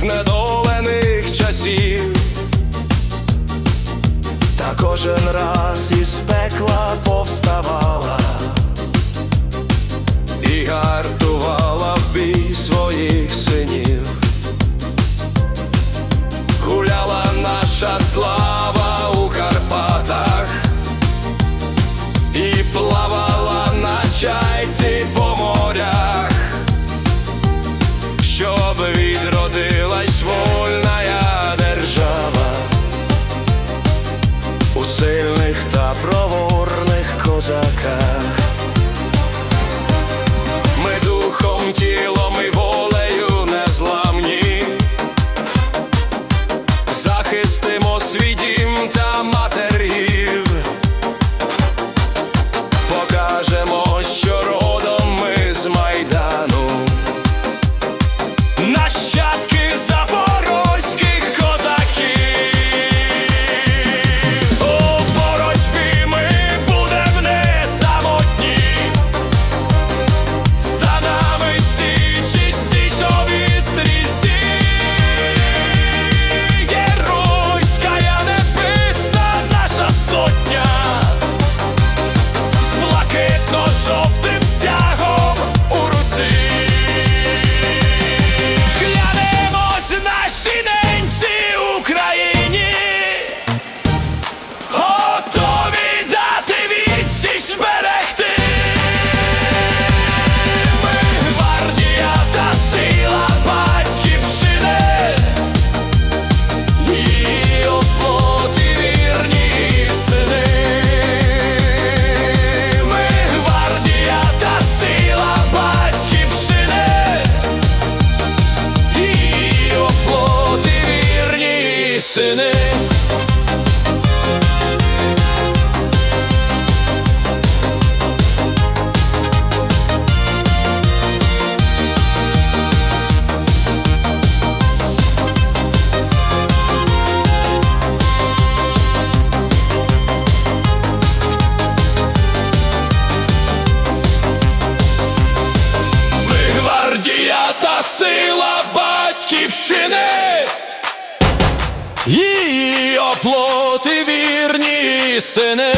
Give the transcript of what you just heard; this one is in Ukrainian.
знедолених часів, та кожен раз із пекла повставала і гартувала в бій своїх синів, гуляла наша слава у Карпатах і плавала на чайці. sinning. плоти вірні сини.